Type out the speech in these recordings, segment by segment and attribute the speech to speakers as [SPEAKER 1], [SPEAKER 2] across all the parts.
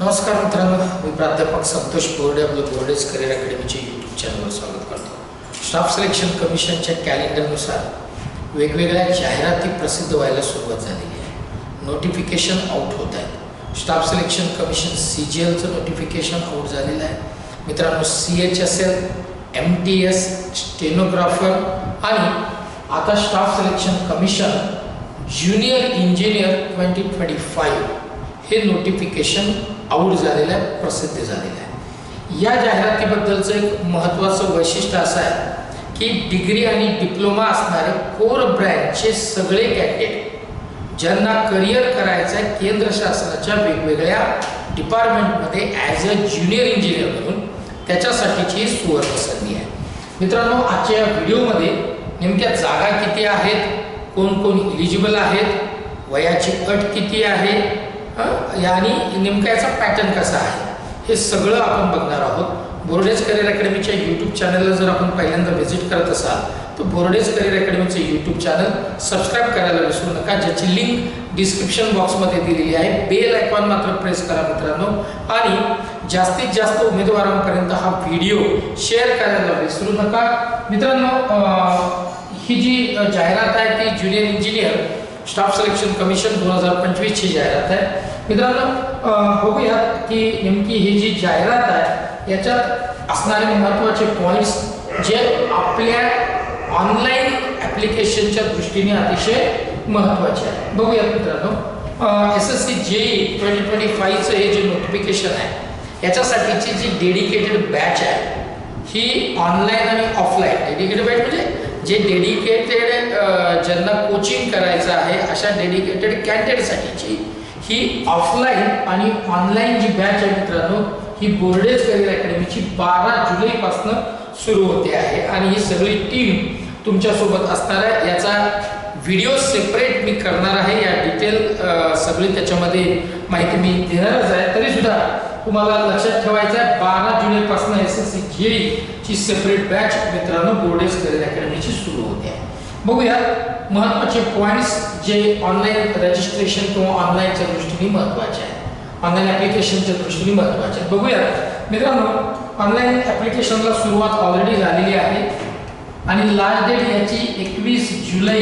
[SPEAKER 1] नमस्कार मित्रांनो मी प्राध्यापक संतोष बोर्डे आपलं बोर्डेज करिअर अकॅडमीचे यूट्यूब चॅनलवर स्वागत करतो. स्टाफ सिलेक्शन कमिशनच्या कॅलेंडरनुसार वेगवेगळ्या जाहिराती प्रसिद्ध व्हायला सुरुवात झालेली आहे. नोटिफिकेशन आउट होत आहेत staff selection commission C G एलचं notification out झालेलं आहे. मित्रांनो C H S L M T S stenographer आणि आता staff selection commission junior engineer twenty twenty five हे नोटिफिकेशन आऊट झालेलं आहे प्रसिद्ध झालेलं आहे. या जाहिरातीबद्दलचं एक महत्त्वाचं वैशिष्ट्य असं आहे की डिग्री आणि डिप्लोमा असणारे कोर ब्रँचचे सगळे कॅन्डिडेट ज्यांना करिअर करायचं आहे केंद्र शासनाच्या वेगवेगळ्या डिपार्टमेंटमध्ये ॲज अ ज्युनियर इंजिनियर म्हणून त्याच्यासाठीची सुवर्ण संधी आहे. मित्रांनो आजच्या या व्हिडिओमध्ये नेमक्या जागा किती आहेत कोण कोण इलिजिबल आहेत वयाची अट किती आहे आणि नेमका याचा पॅटर्न कसा आहे? हे सगळं आपण बघणार आहोत. बोर्डेज करिअर अकॅडमीच्या यूट्यूब चॅनलला जर आपण पहिल्यांदा व्हिजिट करत असाल तर बोर्डेज करिअर अकॅडमीचं यूट्यूब चॅनल सबस्क्राईब करायला विसरू नका ज्याची लिंक डिस्क्रिप्शन बॉक्समध्ये दिलेली आहे. बेल आयकॉन मात्र प्रेस करा मित्रांनो. आणि जास्तीत जास्त उमेदवारांपर्यंत हा व्हिडिओ शेअर करायला विसरू नका. मित्रांनो ही जी जाहिरात आहे ती junior engineer staff selection commission दोन हजार पंचवीसची जाहिरात आहे. मित्रांनो बघूया बघूयात की नेमकी ही जी जाहिरात आहे याच्यात असणारे महत्त्वाचे पॉईंट्स जे आपल्या ऑनलाईन ॲप्लिकेशनच्या दृष्टीने अतिशय महत्त्वाचे आहे. बघूयात मित्रांनो S S C JE twenty twenty फाईव्हचं हे जे नोटिफिकेशन आहे याच्यासाठीची जी डेडिकेटेड बॅच आहे ही ऑनलाईन आणि ऑफलाईन डेडिकेटेड बॅच म्हणजे जे डेडिकेटेड ज्यांना कोचिंग करायचं आहे अशा डेडिकेटेड कॅन्डिडेटसाठीची ही ऑफलाईन आणि ऑनलाईन जी बॅच आहे मित्रांनो ही बोर्डेज करिअर अकॅडमीची बारा जुलैपासून सुरू होते आहे. आणि ही सगळी टीम तुमच्यासोबत असणार आहे. याचा व्हिडिओ सेपरेट मी करणार आहे. या डिटेल सगळी त्याच्यामध्ये माहिती मी देणारच आहे. तरीसुद्धा तुम्हाला लक्षात ठेवायचं आहे बारा जुलैपासून एस एस सी जी ची सेपरेट बॅच मित्रांनो बोर्डेज करिअर अकॅडमीची सुरू होते. आहे बघूया महत्त्वाचे पॉईंट्स जे ऑनलाईन रजिस्ट्रेशन किंवा ऑनलाईनच्या दृष्टीने महत्त्वाचे आहे ऑनलाईन ॲप्लिकेशनच्या दृष्टीने महत्त्वाचे आहेत. बघूया. मित्रांनो ऑनलाईन ॲप्लिकेशनला सुरुवात ऑलरेडी झालेली आहे. आणि लास्ट डेट याची एकवीस जुलै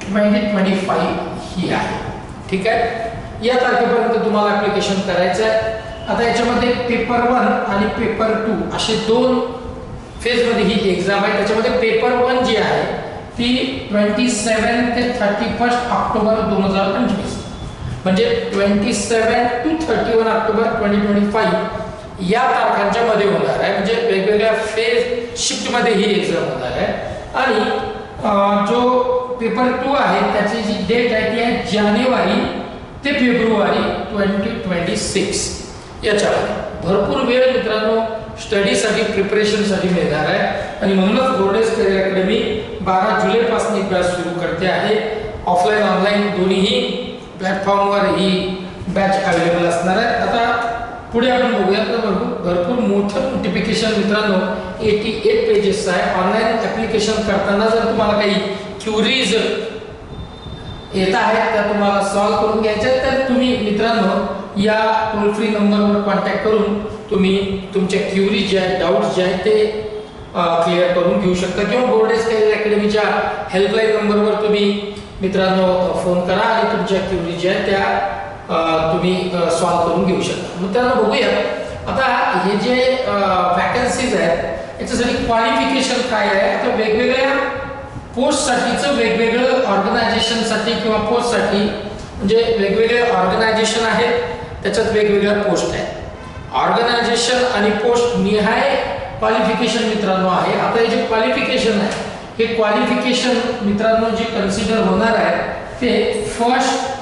[SPEAKER 1] ट्वेंटी ट्वेंटी फाईव्ह ही आहे. ठीक आहे? या तारखेपर्यंत तुम्हाला ॲप्लिकेशन करायचं आहे. आता याच्यामध्ये पेपर वन आणि पेपर टू असे दोन फेजमध्ये ही एक्झाम आहे. त्याच्यामध्ये पेपर वन जी आहे ती ट्वेंटी सेवन ते थर्टी फर्स्ट ऑक्टोबर दोन हजार पंचवीस. म्हणजे twenty seven two thirty one October twenty twenty five या तारखांच्या मध्ये होणार आहे. म्हणजे वेगवेगळ्या फेज शिफ्टमध्ये ही एक्झाम होणार आहे. आणि जो पेपर टू आहे त्याची जी डेट आहे ती आहे जानेवारी ते फेब्रुवारी ट्वेंटी ट्वेंटी सिक्स याच्या भरपूर वेळ मित्रांनो स्टडीसाठी प्रिपरेशनसाठी मिळणार आहे. आणि म्हणूनच बोर्डेज करिअर अकॅडमी बारा जुलैपासून एक बॅच सुरू करते आहे. ऑफलाईन ऑनलाईन दोन्हीही प्लॅटफॉर्मवर ही बॅच अवेलेबल असणार आहे आता पुढे आपण बघूया तर भरपूर भरपूर मोठं नोटिफिकेशन मित्रांनो एटी एट पेजेस आहे. ऑनलाईन ॲप्लिकेशन करताना जर तुम्हाला काही क्युरीज येत आहेत त्या तुम्हाला सॉल्व्ह करून घ्यायच्या तर तुम्ही मित्रांनो या टोल फ्री नंबरवर कॉन्टॅक्ट करून तुम्ही तुमच्या क्युरीज जे आहेत डाऊट्स जे आहेत ते क्लिअर करून घेऊ शकता. किंवा बोर्डेस करिअर अकॅडमीच्या हेल्पलाईन नंबरवर तुम्ही मित्रांनो फोन करा आणि तुमच्या क्युरीज ज्या आहेत त्या तुम्ही सॉल्व्ह करून घेऊ शकता. मित्रांनो बघूया. आता हे जे वॅकन्सीज आहेत याच्यासाठी क्वालिफिकेशन काय आहे? आता वेगवेगळ्या पोस्टसाठीचं वेगवेगळं ऑर्गनायझेशनसाठी किंवा पोस्टसाठी म्हणजे वेगवेगळे ऑर्गनायझेशन आहेत त्याच्यात वेगवेगळ्या पोस्ट आहेत. ऑर्गनायझेशन आणि पोस्ट निहाय क्वालिफिकेशन मित्रांनो आहे. आता हे जे क्वालिफिकेशन आहे हे क्वालिफिकेशन मित्रांनो जे कन्सिडर होणार आहे ते first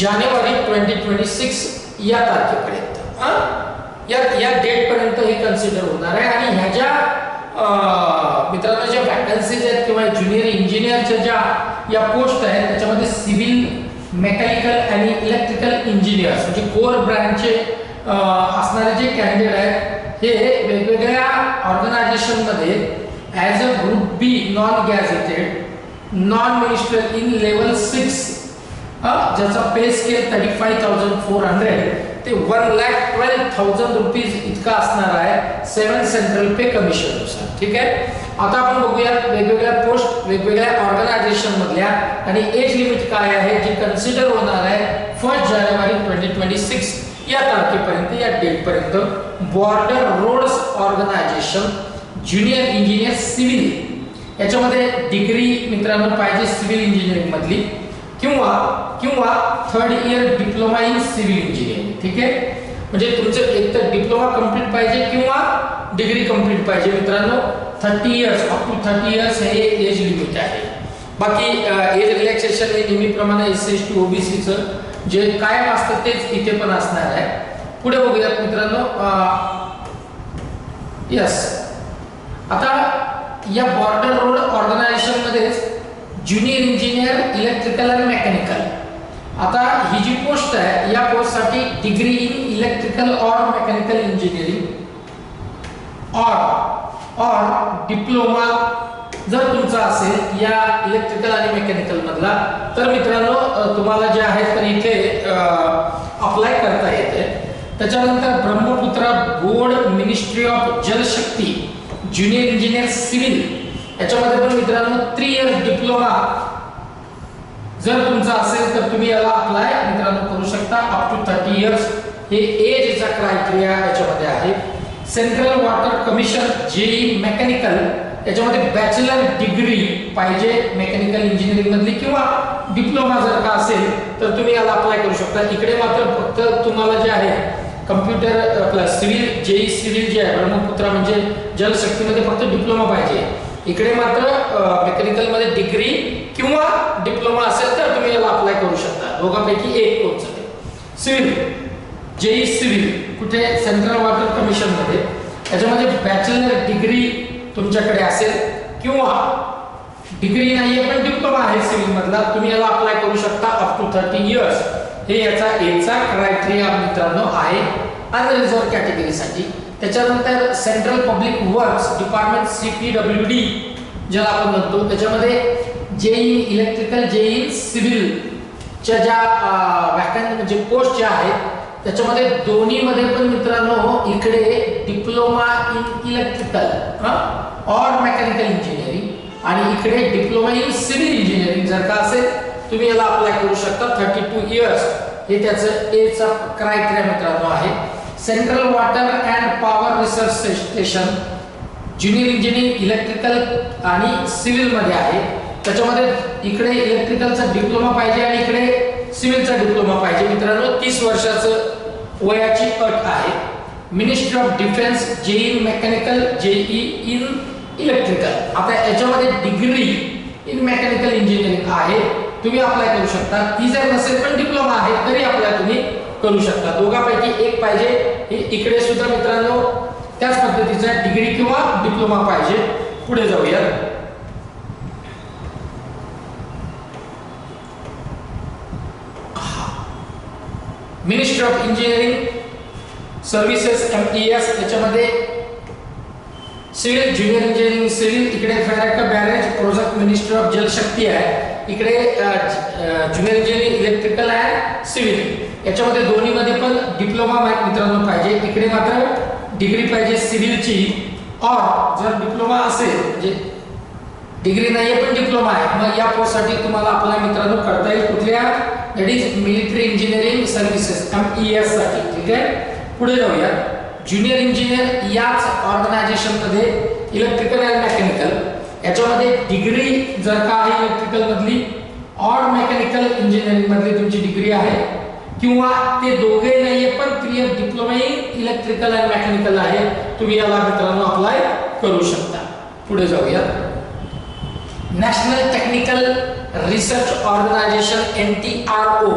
[SPEAKER 1] January twenty twenty six या तारखेपर्यंत या या डेटपर्यंत हे कन्सिडर होणार आहे. आणि ह्या ज्या मित्रांनो ज्या वॅकन्सीज आहेत किंवा ज्युनियर इंजिनियरच्या ज्या या पोस्ट आहेत त्याच्यामध्ये सिव्हिल मेकॅनिकल आणि इलेक्ट्रिकल इंजिनियर्स म्हणजे कोर ब्रँचचे असणारे जे कॅन्डिडेट आहेत हे वेगवेगळ्या ऑर्गनायझेशनमध्ये as a group B non gazetted non ministerial level six ज्याचा pay scale thirty five thousand four hundred ते one lakh twelve thousand rupees इतका असणार आहे सेवन सेंट्रल पे कमिशननुसार ठीक आहे? आता आपण बघूया वेगवेगळ्या पोस्ट वेगवेगळ्या ऑर्गनायझेशन मधल्या आणि एज लिमिट काय आहे जी कन्सिडर होणार आहे first January twenty twenty six या तारखेपर्यंत या डेट पर्यंत border roads organisation junior engineer civil याच्यामध्ये डिग्री मित्रांनो पाहिजे सिव्हिल इंजिनिअरिंग मधली किंवा किंवा third year diploma in civil engineering ठीक आहे? म्हणजे तुमचं एक तर डिप्लोमा कंप्लीट पाहिजे किंवा डिग्री कंप्लीट पाहिजे. मित्रांनो thirty years up to thirty years हे एज लिमिट आहे. बाकी एज रिलॅक्सेशन हे नेहमीप्रमाणे एस एस टी ओबीसीचं जे कायम असतं तेच इथे पण असणार आहे. पुढे बघूयात मित्रांनो यस आता या बॉर्डर रोड ऑर्गनायझेशन मध्येच ज्युनियर इंजिनियर इलेक्ट्रिकल आणि मेकॅनिकल आता ही जी पोस्ट आहे या पोस्टसाठी degree in electrical or mechanical engineering or और डिप्लोमा जर तुमचा असेल या इलेक्ट्रिकल आणि मेकॅनिकल मधला तर मित्रांनो तुम्हाला जे आहे तर इथे अप्लाय करता येते. त्याच्यानंतर Brahmaputra board ministry of Jalshakti junior engineer civil याच्यामध्ये पण मित्रांनो थ्री इयर डिप्लोमा जर तुमचा असेल तर तुम्ही याला अप्लाय मित्रांनो करू शकता अप टू थर्टी इयर्स हे एजचा क्रायटेरिया याच्यामध्ये आहे. Central water commission JE mechanical याच्यामध्ये बॅचलर डिग्री पाहिजे मेकॅनिकल इंजिनिअरिंग मधली किंवा डिप्लोमा जर का असेल तर तुम्ही याला अप्लाय करू शकता. इकडे मात्र फक्त तुम्हाला जे आहे computer plus civil JE civil जे आहे ब्रह्मपुत्रा म्हणजे जलशक्तीमध्ये फक्त डिप्लोमा पाहिजे. इकडे मात्र मेकॅनिकलमध्ये डिग्री किंवा डिप्लोमा असेल तर तुम्ही याला अप्लाय करू शकता दोघांपैकी एक कोणचं सिव्हिल जेई सिव्हिल कुठे सेंट्रल वॉटर कमिशनमध्ये त्याच्यामध्ये बॅचलर डिग्री तुमच्याकडे असेल किंवा डिग्री नाहीये पण डिप्लोमा आहे सिव्हिलमधला तुम्ही याला अप्लाय करू शकता अप टू थर्टी इयर्स हे याचा एचा क्रायटेरिया मित्रांनो आहे अनरिझर्व कॅटेगरीसाठी त्याच्यानंतर central public works department C P W D ज्याला आपण म्हणतो. त्याच्यामध्ये जेई इलेक्ट्रिकल जेई च्या ज्या व्याख्यान म्हणजे पोस्ट ज्या आहेत त्याच्यामध्ये दोन्हीमध्ये पण मित्रांनो इकडे diploma in electrical or mechanical engineering आणि इकडे डिप्लोमा इन सिव्हिल इंजिनिअरिंग जर का असेल तुम्ही याला अप्लाय करू शकता. थर्टी टू इयर्स हे त्याचं एचा क्रायटेरिया मित्रांनो आहे. Central water and power research station junior engineering electrical आणि सिव्हिलमध्ये आहे. त्याच्यामध्ये इकडे इलेक्ट्रिकलचा डिप्लोमा पाहिजे आणि इकडे सिव्हिलचा डिप्लोमा पाहिजे. मित्रांनो तीस वर्षाचं वयाची अट आहे. Ministry of defence JE mechanical JE in electrical आता याच्यामध्ये डिग्री इन मेकॅनिकल इंजिनिअरिंग आहे. तुम्ही अप्लाय करू शकता. ती जर नसेल पण डिप्लोमा आहे तरी अप्लाय तुम्ही करू शकता. दोघांपैकी एक पाहिजे. हे इकडे सुद्धा मित्रांनो त्याच पद्धतीचा डिग्री किंवा डिप्लोमा पाहिजे. पुढे जाऊया ministry of engineering services M T S याच्यामध्ये सिव्हिल ज्युनियर इंजिनिअरिंग सिव्हिल इकडे Farakka barrage project ministry of Jalshakti आहे. इकडे ज्युनियर इंजिनिअरिंग इलेक्ट्रिकल आहे सिव्हिल याच्यामध्ये दोन्हीमध्ये पण डिप्लोमा मित्रांनो पाहिजे. इकडे मात्र डिग्री पाहिजे सिव्हिलची और जर डिप्लोमा असेल म्हणजे डिग्री नाहीये पण डिप्लोमा आहे. मग या पोस्टसाठी तुम्हाला आपल्या मित्रांनो करता येईल कुठल्या? That is military engineering services M E एससाठी ठीक आहे? पुढे जाऊया. ज्युनियर इंजिनियर याच ऑर्गनायझेशनमध्ये इलेक्ट्रिकल अँड मेकॅनिकल याच्यामध्ये डिग्री जर का आहे इलेक्ट्रिकल मधली ऑर मेकॅनिकल इंजिनिअरिंग मधली तुमची डिग्री आहे किंवा ते दोघे नाहीये पण clear diploma in electrical and mechanical आहे तुम्ही याला मित्रांनो अप्लाय करू शकता. पुढे जाऊया. National technical research organisation N T R O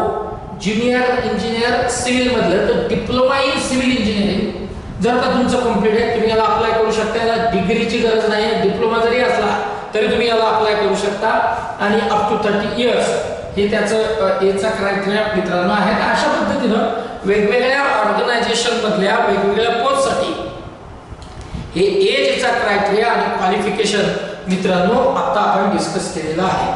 [SPEAKER 1] junior engineer civil मधलं तर डिप्लोमा इन सिव्हिल इंजिनिअरिंग जर का तुमचं कंप्लीट आहे तुम्ही याला अप्लाय करू शकता. याला डिग्रीची गरज नाही. डिप्लोमा जरी असला तरी तुम्ही याला अप्लाय करू शकता. आणि अप टू थर्टी इयर्स हे त्याचं एजचा क्रायटेरिया मित्रांनो आहे अशा पद्धतीनं वेगवेगळ्या ऑर्गनायझेशन मधल्या वेगवेगळ्या पोस्टसाठी हे एजचा क्रायटेरिया आणि क्वालिफिकेशन मित्रांनो आता आपण डिस्कस केलेला आहे.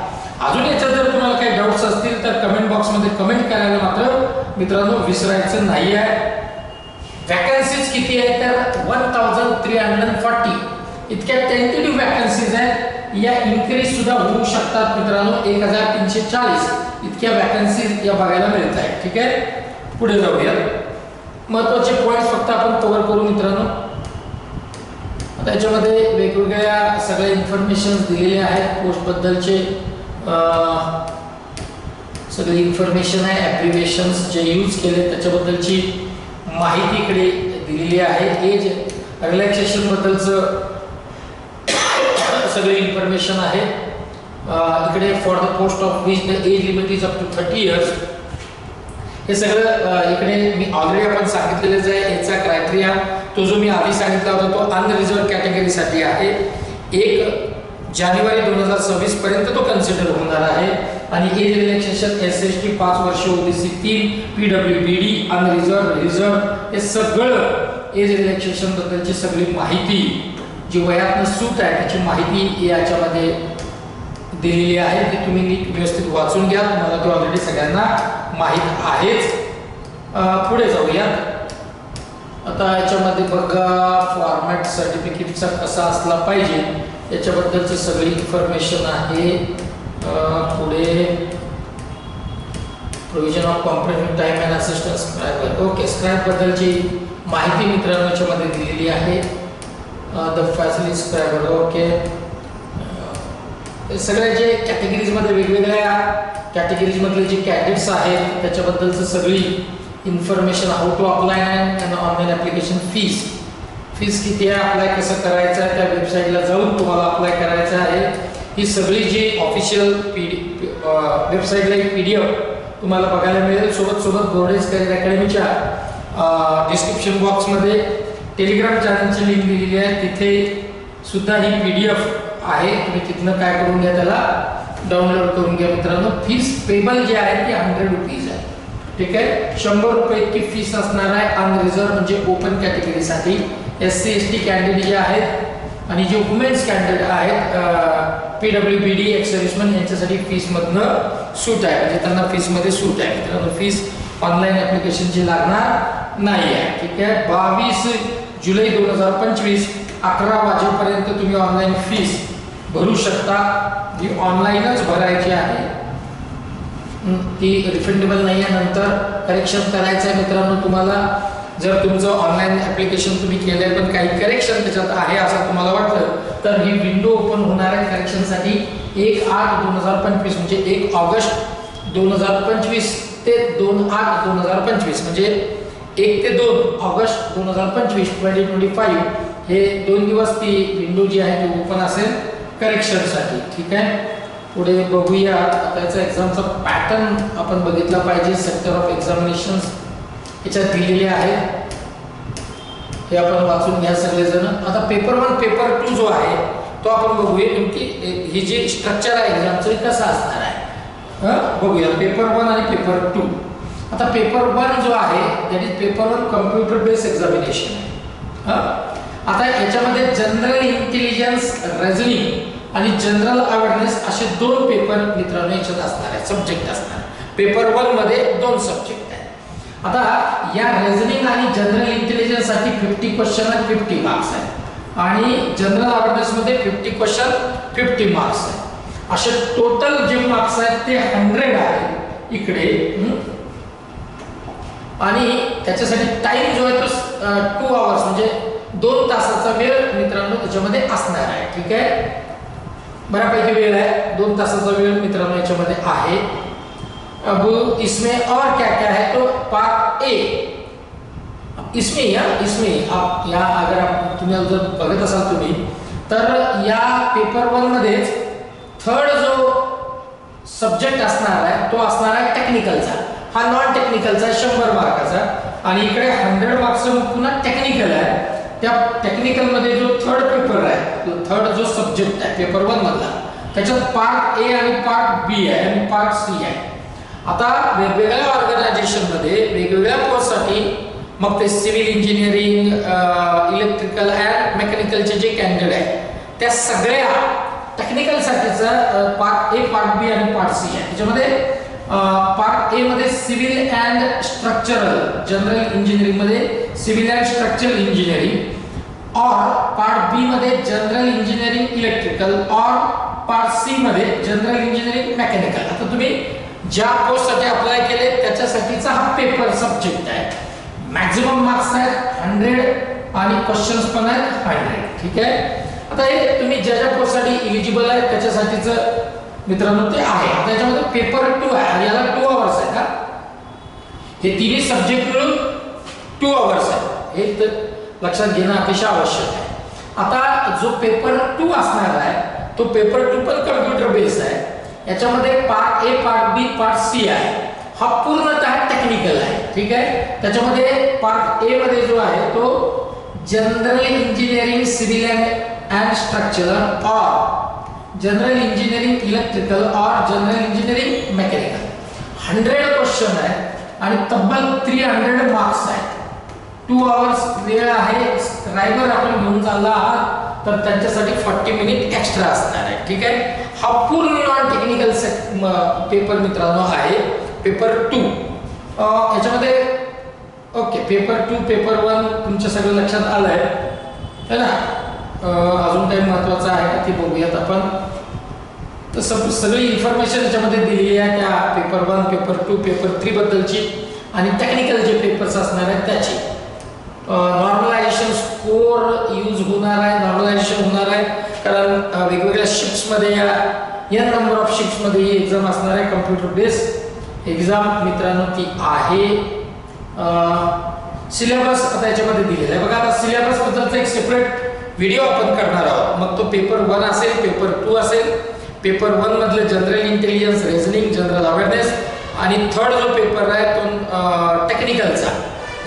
[SPEAKER 1] अजून याच्यात जर तुम्हाला काही डाऊट्स असतील तर कमेंट बॉक्समध्ये कमेंट करायला मात्र मित्रांनो विसरायचं नाही आहे वॅकन्सीज किती आहेत तर one thousand three hundred forty इतक्या टेंटेटिव्ह वॅकन्सीज आहेत. या इन्क्रीज सुद्धा होऊ शकतात मित्रांनो एक हजार तीनशे चाळीस. इतक्या वॅकन्सीज या बघायला मिळत आहेत. ठीक आहे? पुढे जाऊया. महत्त्वाचे पॉईंट्स फक्त आपण कव्हर करू मित्रांनो. त्याच्यामध्ये वेगवेगळ्या सगळ्या इन्फॉर्मेशन दिलेले आहेत. पोस्टबद्दलचे सगळे सगळी इन्फॉर्मेशन आहे ॲप्लिकेशन्स जे यूज केले त्याच्याबद्दलची माहिती इकडे दिलेली आहे. एज रिलॅक्सेशनबद्दलचं सगळी इन्फॉर्मेशन आहे. इकडे for the post of which the age limit is up to thirty years हे सगळं इकडे मी ऑलरेडी आपण सांगितलेलंच आहे. याचा क्रायटेरिया तो जो मी आधी सांगितला होता तो अनरिझर्व कॅटेगरीसाठी आहे. एक जानेवारी दोन हजार सव्वीस पर्यंत तो कन्सिडर होणार आहे. आणि age relaxation S S T पाच वर्ष ओबीसी तीन P W B D unreserved reserve हे सगळं एज रिलॅक्सेशन बद्दलची सगळी माहिती जी वयातनं सूट आहे त्याची माहिती याच्यामध्ये दिलेली आहे. ती तुम्ही नीट व्यवस्थित वाचून घ्या. तुम्हाला ती ऑलरेडी सगळ्यांना माहीत आहेच. पुढे जाऊयात. आता याच्यामध्ये बघा फॉर्मॅट सर्टिफिकेटचा कसा असला पाहिजे याच्याबद्दलची सगळी इन्फॉर्मेशन आहे. पुढे provision of comparative time and assistance scriber okay स्क्रॅबबद्दलची माहिती मित्रांनो याच्यामध्ये दिलेली आहे. द फॅसिलिटी स्क्रॅबर ओके सगळ्या जे कॅटेगरीजमध्ये वेगवेगळ्या कॅटेगरीजमधले जे कॅडेट्स आहेत त्याच्याबद्दलचं सगळी information how to apply and online application fees fees किती आहे? अप्लाय कसं करायचं आहे? त्या वेबसाईटला जाऊन तुम्हाला अप्लाय करायचं आहे. ही सगळी जी ऑफिशियल पी डी वेबसाईटला एक पी डी एफ तुम्हाला बघायला मिळेल. सोबत सोबत बोर्डेज करिअर अकॅडमीच्या डिस्क्रिप्शन बॉक्समध्ये टेलिग्राम चॅनलची लिंक दिलेली आहे. तिथे सुद्धा ही पी डी एफ आहे. तुम्ही तिथनं काय करून घ्या त्याला? डाउनलोड करून घ्या मित्रांनो. फीस पेबल जी आहे ती हंड्रेड रुपीज आहे. ठीक आहे? शंभर रुपये इतकी फीस असणार आहे अनरिझर्व म्हणजे open कॅटेगरीसाठी S C S T candidate जे आहेत आणि जे वुमेन्स कॅन्डिडेट आहेत P W B D ex serviceman यांच्यासाठी फीसमधनं सूट आहे. म्हणजे त्यांना फीसमध्ये सूट आहे. मित्रांनो फीस ऑनलाईन ॲप्लिकेशनची लागणार नाही आहे. ठीक आहे? बावीस जुलै दोन हजार पंचवीस अकरा वाजेपर्यंत तुम्ही ऑनलाईन फीस भरू शकता. जी ऑनलाईनच भरायची आहे ती रिफंडेबल नाही आहे नंतर करेक्शन करायचं आहे मित्रांनो तुम्हाला. जर तुमचं ऑनलाईन ॲप्लिकेशन तुम्ही केलं आहे पण काही करेक्शन त्याच्यात आहे असं तुम्हाला वाटलं तर ही विंडो ओपन होणार आहे करेक्शनसाठी एक आठ दोन हजार पंचवीस म्हणजे एक ऑगस्ट दोन हजार पंचवीस ते दोन आठ दोन हजार पंचवीस म्हणजे एक ते दोन ऑगस्ट दोन हजार पंचवीस ट्वेंटी ट्वेंटी फाईव्ह हे दोन दिवस ती विंडो जी आहे ती ओपन असेल करेक्शनसाठी ठीक आहे? पुढे बघूया. आता एक्झामचा पॅटर्न आपण बघितला पाहिजे. सेक्टर ऑफ एक्झामिनेशन्स याच्यात दिलेले आहेत हे आपण वाचून घ्या सगळेजण. आता पेपर वन पेपर टू जो आहे तो आपण बघूया. नेमकी हे जे स्ट्रक्चर आहे एक्झामचं हे कसं असणार आहे? हं? बघूया. पेपर वन आणि पेपर टू आता पेपर वन जो आहे that is paper one computer based examination आहे आता याच्यामध्ये जनरल इंटेलिजन्स रेझनिंग आणि जनरल अवेअरनेस असे दोन पेपर मित्रांनो याच्यात असणार आहे सब्जेक्ट असणार. पेपर वनमध्ये दोन सब्जेक्ट आहेत. आता या रेझनिंग आणि जनरल इंटेलिजन्ससाठी फिफ्टी क्वेश्चन आणि फिफ्टी मार्क्स आहेत. आणि जनरल अवेअरनेस मध्ये फिफ्टी क्वेश्चन फिफ्टी मार्क्स आहे असे टोटल जे मार्क्स आहेत ते हंड्रेड आहे इकडे. आणि त्याच्यासाठी टाइम जो आहे तो टू आवर्स म्हणजे दोन तासाचा वेळ मित्रांनो त्याच्यामध्ये असणार आहे. ठीक आहे? बऱ्यापैकी वेळ आहे. दोन तासाचा वेळ मित्रांनो याच्यामध्ये आहे. अब इसमें और क्या क्या है? तो पार्ट ए इसमें या इसमें. आप या अगर आप तुम्ही जर बघत असाल तुम्ही तर या पेपर वन मध्येच थर्ड जो सब्जेक्ट असणार आहे तो असणार आहे टेक्निकलचा हा नॉन टेक्निकलचा आहे शंभर मार्काचा आणि इकडे हंड्रेड मार्क्सचा पुन्हा टेक्निकल आहे. त्या टेक्निकलमध्ये जो थर्ड पेपर आहे तो थर्ड जो सब्जेक्ट आहे पेपर वन मधला त्याच्यात पार्ट ए आणि पार्ट बी आहे आणि पार्ट सी आहे. आता वेगवेगळ्या ऑर्गनायझेशनमध्ये वेगवेगळ्या कोर्ससाठी मग ते सिव्हिल इंजिनिअरिंग इलेक्ट्रिकल अँड मेकॅनिकलचे जे कॅन्डिडेट आहेत त्या सगळ्या टेक्निकलसाठीचा पार्ट ए पार्ट बी आणि पार्ट सी आहे. त्याच्यामध्ये पार्ट ए मध्ये सिव्हिल अँड स्ट्रक्चरल जनरल इंजिनिअरिंगमध्ये सिव्हिल अँड स्ट्रक्चरल इंजिनिअरिंग और पार्ट बी मध्ये जनरल इंजिनिअरिंग इलेक्ट्रिकल और पार्ट सी मध्ये जनरल इंजिनिअरिंग मेकॅनिकल आता तुम्ही ज्या कोर्ससाठी अप्लाय केले त्याच्यासाठीचा हा पेपर सब्जेक्ट आहे. मॅक्झिमम मार्क्स आहेत हंड्रेड आणि क्वेश्चन्स पण आहेत हंड्रेड ठीक आहे? आता हे तुम्ही ज्या ज्या पोस्टसाठी इलिजिबल आहे त्याच्यासाठीचं मित्रांनो ते आहे. त्याच्यामध्ये पेपर टू आहे आणि याला टू आवर्स आहे का हे तिन्ही सब्जेक्ट मिळून टू आवर्स आहे. हे तर लक्षात घेणं अतिशय आवश्यक आहे. आता जो पेपर टू असणार आहे तो पेपर टू पण कम्प्युटर बेस्ड आहे. याच्यामध्ये part A part B part C आहे. हा पूर्णतः टेक्निकल आहे ठीक आहे? त्याच्यामध्ये पार्ट ए मध्ये जो आहे तो general engineering civil and structural or general engineering electrical और general engineering mechanical hundred question आहे आणि तब्बल थ्री हंड्रेड मार्क्स आहेत. टू आवर्स वेळ आहे स्क्रायबर आपण घेऊन चालला आहात तर त्यांच्यासाठी फॉर्टी मिनिट एक्स्ट्रा असणार आहे. ठीक आहे? हा पूर्ण नॉन टेक्निकल पेपर मित्रांनो आहे. पेपर टू याच्यामध्ये okay paper two paper one तुमच्या सगळं लक्षात आलं आहे है ना? अजून काही महत्त्वाचं आहे का ते बघूयात आपण. तर सब सगळी इन्फॉर्मेशन याच्यामध्ये दिलेली आहे त्या paper one paper two paper three बद्दलची आणि टेक्निकल जे पेपर्स असणार आहेत त्याची. नॉर्मलायझेशन स्कोर यूज होणार आहे नॉर्मलायझेशन होणार आहे. कारण वेगवेगळ्या शिफ्ट्समध्ये या या नंबर ऑफ शिफ्ट्समध्ये ही एक्झाम असणार आहे कम्प्युटर बेस्ड एक्झाम मित्रांनो ती आहे. सिलेबस आता याच्यामध्ये दिलेला आहे. बघा आता सिलेबसबद्दलचं एक सेपरेट व्हिडिओ आपण करणार आहोत. मग तो पेपर वन असेल पेपर टू असेल paper वनमधलं general intelligence reasoning general awareness आणि थर्ड जो पेपर आहे तो टेक्निकलचा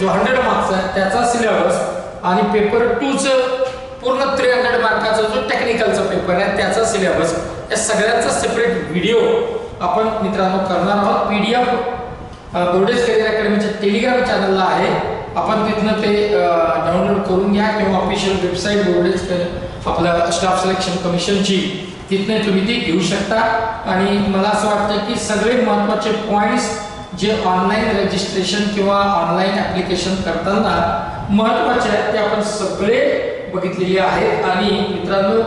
[SPEAKER 1] जो हंड्रेड मार्क्स आहे त्याचा सिलेबस आणि पेपर टूचं पूर्ण थ्री हंड्रेड मार्काचा जो टेक्निकलचा पेपर आहे त्याचा सिलेबस या सगळ्यांचा सेपरेट व्हिडिओ आपण मित्रांनो करणार आहोत. P D F Bordes career अकॅडमीच्या Telegram चॅनलला आहे. आपण तिथनं ते डाउनलोड करून घ्या किंवा ऑफिशियल वेबसाईट बोर्डेज आपलं स्टाफ सिलेक्शन कमिशनची तिथनं तुम्ही ती घेऊ शकता. आणि मला असं वाटतं की सगळे महत्त्वाचे पॉईंट्स जे ऑनलाईन रजिस्ट्रेशन किंवा ऑनलाईन ॲप्लिकेशन करताना महत्त्वाचे आहेत ते आपण सगळे बघितलेले आहेत. आणि मित्रांनो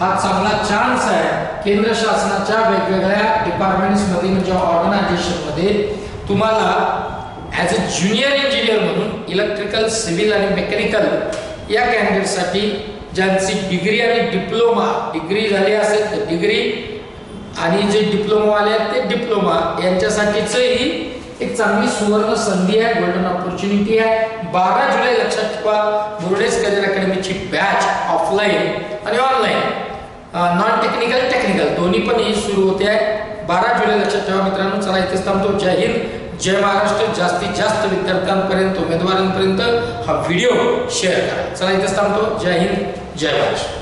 [SPEAKER 1] हा चांगला चान्स आहे. केंद्र शासनाच्या वेगवेगळ्या डिपार्टमेंट्समध्ये म्हणजे ऑर्गनायझेशनमध्ये तुम्हाला ॲज अ ज्युनियर इंजिनियर म्हणून इलेक्ट्रिकल सिव्हिल आणि मेकॅनिकल या कॅन्डिडेटसाठी ज्यांची डिग्री आणि डिप्लोमा डिग्री झाली असेल तर डिग्री आणि जे डिप्लोमावाले आहेत ते डिप्लोमा यांच्यासाठीचंही एक चांगली सुवर्ण संधी आहे गोल्डन ऑपॉर्च्युनिटी आहे. बारा जुलै लक्षात ठेवा बोर्डेज करिअर अकॅडमीची बॅच ऑफलाईन आणि ऑनलाईन नॉन टेक्निकल टेक्निकल दोन्ही पण ही सुरू होते. आहे बारा जुलै लक्षात ठेवा मित्रांनो चला इथेच थांबतो. जय हिंद. जय महाराष्ट्र जास्तीत जास्त विद्यार्थ्यांपर्यंत उमेदवारांपर्यंत हा व्हिडिओ शेअर करा. चला इथेच थांबतो. जय हिंद जय महाराष्ट्र.